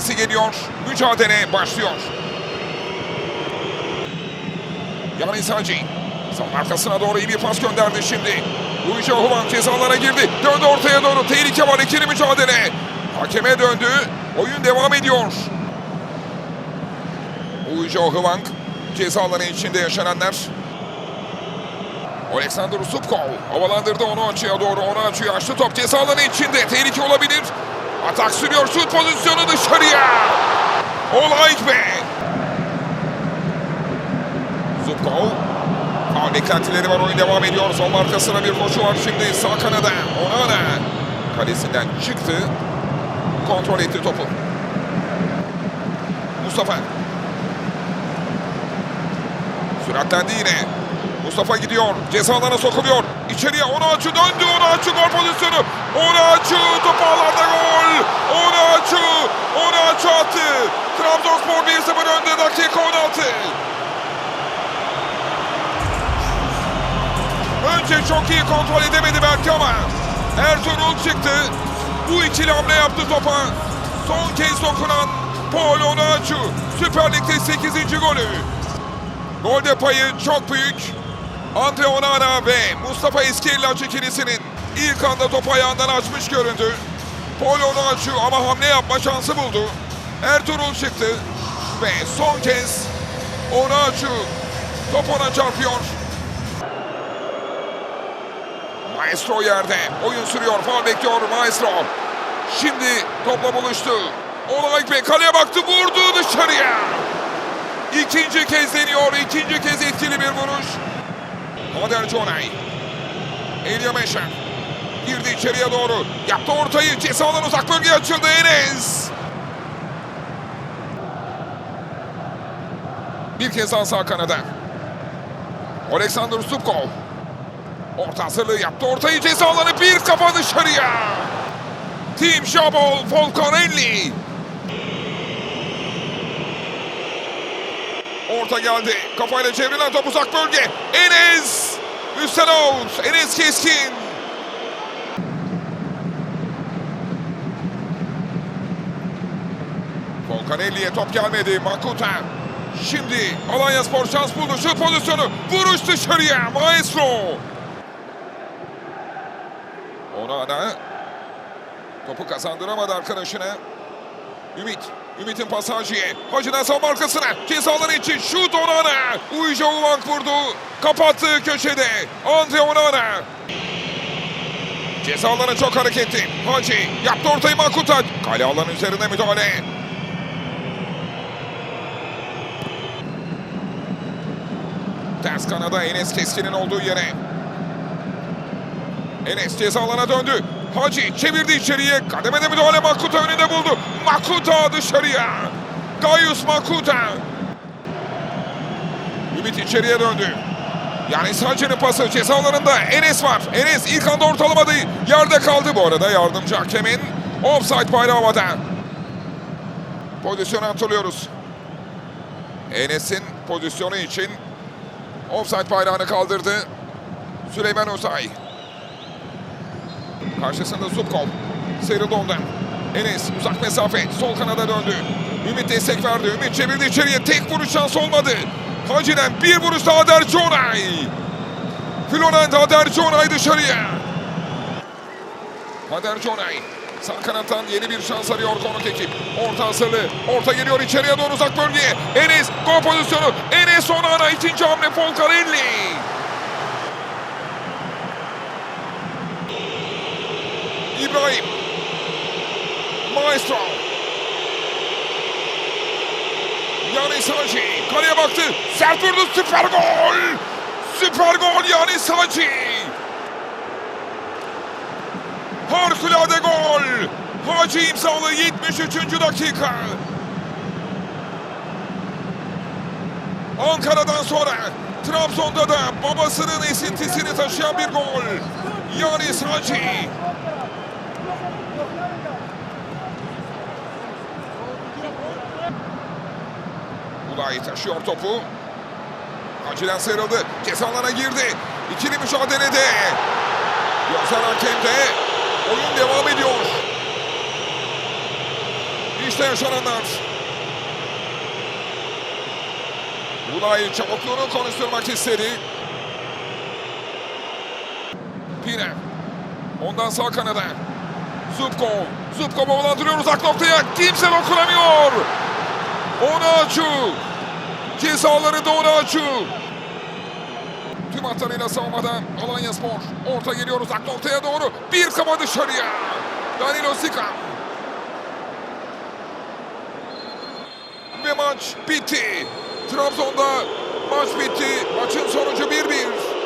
Sesi geliyor. Mücadele başlıyor. Yani Saci. Son arkasına doğru iyi bir pas gönderdi şimdi. Luigi Human cezalara girdi. Döndü ortaya doğru. Tehlike var. ikili mücadele. Hakeme döndü. Oyun devam ediyor. Luigi Hwang cezaları içinde yaşananlar. Alexander Subkov havalandırdı onu açıya doğru. Onu açıyor. Açtı top cezaları içinde. Tehlike olabilir. Atak sürüyor. Şut pozisyonu dışarıya. Olayk be. Zubkov. Faul beklentileri var. Oyun devam ediyor. Sol arkasına bir koşu var şimdi. Sağ kanada. Onana. Kalesinden çıktı. Kontrol etti topu. Mustafa. Süratlendi yine. Mustafa gidiyor. Cezalarına sokuluyor. İçeriye Onaçu döndü. Onaçu gol pozisyonu. Onaçu top ağlarda gol. Onaçu. Onaçu attı. Trabzonspor 1-0 önde dakika 16. Önce çok iyi kontrol edemedi belki ama Ertuğrul çıktı. Bu ikili hamle yaptı topa. Son kez dokunan Paul Onaçu. Süper Lig'de 8. golü. Golde payı çok büyük. Andre Onana ve Mustafa Eskirlaç ikilisinin ilk anda topu ayağından açmış göründü. Paul Onaçu ama hamle yapma şansı buldu. Ertuğrul çıktı ve son kez Onaçu top ona çarpıyor. Maestro yerde. Oyun sürüyor. Faul bekliyor Maestro. Şimdi topla buluştu. Olay ve kaleye baktı. Vurdu dışarıya. İkinci kez deniyor. ikinci kez etkili bir vuruş. Kader Conay. Elia Meşer. Girdi içeriye doğru. Yaptı ortayı. Cezadan uzak bölgeye açıldı Enes. Bir kez daha sağ kanada. Alexander Subkov. Orta hazırlığı yaptı. Ortayı ceza alanı bir kafa dışarıya. Tim Şabol Volkanelli. Orta geldi. Kafayla çevrilen top uzak bölge. Enes. Üstten out. Enes Keskin. Volkanelli'ye top gelmedi. Makuta. Şimdi Alanya Spor şans buldu. Şu pozisyonu. Vuruş dışarıya. Maestro. Onana topu kazandıramadı arkadaşına. Ümit. Ümit'in pası Hacı'ya. Hacı'dan savunma arkasına. Cezaları için şut Onana. Uyuca Uvank vurdu. Kapattı köşede. Andre Onana. Cezaları çok hareketli. Hacı yaptı ortayı Makuta. Kale alan üzerine müdahale. Ters kanada Enes Keskin'in olduğu yere. Enes ceza döndü. Hacı çevirdi içeriye. Kademede müdahale Makuta önünde buldu. Makuta dışarıya. Gayus Makuta. Ümit içeriye döndü. Yani Sancı'nın pası ceza Enes var. Enes ilk anda ortalamadı. Yerde kaldı bu arada yardımcı hakemin. Offside bayrağı havada. Pozisyonu hatırlıyoruz. Enes'in pozisyonu için offside bayrağını kaldırdı. Süleyman Özay. Karşısında Zubkov. Sıyrıldı ondan. Enes uzak mesafe. Sol kanada döndü. Ümit destek verdi. Ümit çevirdi içeriye. Tek vuruş şans olmadı. Hacı'den bir vuruş daha Derconay. Florent Derconay dışarıya. Derconay. Sağ kanattan yeni bir şans arıyor konuk ekip. Orta hazırlığı. Orta geliyor içeriye doğru uzak bölgeye. Enes gol pozisyonu. Enes Onana ikinci hamle Folcarelli. İbrahim. Maestro. Yani Saci. Kaleye baktı. Sert vurdu. Süper gol. Süper gol yani Saci. Harikulade gol. Hacı imzalı 73. dakika. Ankara'dan sonra Trabzon'da da babasının esintisini taşıyan bir gol. Yani Saci. Ulay taşıyor topu. Hacı'den sıyrıldı. Ceza alana girdi. İkili mücadelede. Gözler hakemde. Oyun devam ediyor. maçta yaşananlar. Ulay çabukluğunu konuşturmak istedi. Pire. Ondan sağ kanada. Zubko. Zubko bağlandırıyor uzak noktaya. Kimse dokunamıyor. Onaçu. Cezalarında Onaçu. Tüm hatlarıyla savunmada Alanya Spor. Orta geliyor uzak noktaya doğru. Bir kafa dışarıya. Danilo Sika. Ve maç bitti. Trabzon'da maç bitti. Maçın sonucu 1-0.